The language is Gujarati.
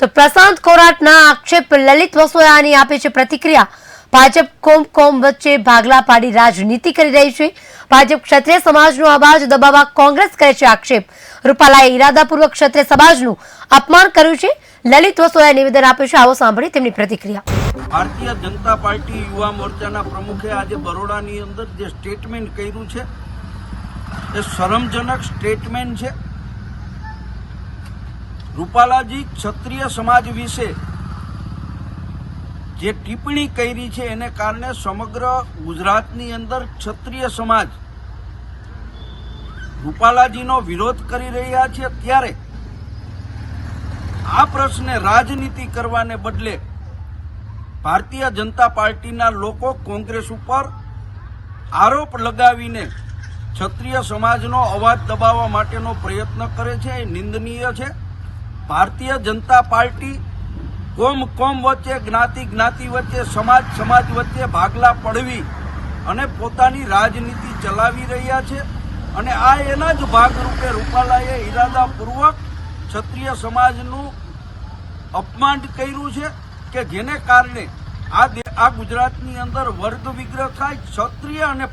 તો પ્રશાંત ખોરાટના આક્ષેપ લલિત વસોયાની આપે છે પ્રતિક્રિયા. ભાજપ કોમ કોમ વચ્ચે ભાગલા પાડી રાજનીતિ કરી રહી છે. ભાજપ ક્ષત્રિય સમાજનો અવાજ દબાવવા કોંગ્રેસ કરે છે આક્ષેપ. રૂપાલાએ ઇરાદાપૂર્વક ક્ષત્રિય સમાજનું અપમાન કર્યું છે. લલિત વસોયા નિવેદન આપ્યું છે. આવો સાંભળી તેમની પ્રતિક્રિયા. ભારતીય જનતા પાર્ટી યુવા મોરચાના પ્રમુખે આજે બરોડાની અંદર જે સ્ટેટમેન્ટ કર્યું છે, એ શરમજનક સ્ટેટમેન્ટ છે. રૂપાલાજી ક્ષત્રિય સમાજ વિશે જે ટિપ્પણી કરી છે એને કારણે સમગ્ર ગુજરાતની અંદર ક્ષત્રિય સમાજ રૂપાલાજીનો વિરોધ કરી રહ્યા છે ત્યારે આ પ્રશ્ને રાજનીતિ કરવાને બદલે ભારતીય જનતા પાર્ટીના લોકો કોંગ્રેસ ઉપર આરોપ લગાવીને ક્ષત્રિય સમાજનો અવાજ દબાવવા માટેનો પ્રયત્ન કરે છે, એ નિંદનીય છે. ભારતીય જનતા પાર્ટી કોમ કોમ વચ્ચે, જ્ઞાતિ જ્ઞાતિ વચ્ચે, સમાજ સમાજ વચ્ચે ભાગલા પડવી અને પોતાની રાજનીતિ ચલાવી રહ્યા છે અને આ એના જ ભાગરૂપે રૂપાલાએ ઇરાદાપૂર્વક ક્ષત્રિય સમાજનું અપમાન કર્યું છે કે જેને કારણે આ આ ગુજરાતની અંદર વર્ગ વિગ્રહ થાય, ક્ષત્રિય અને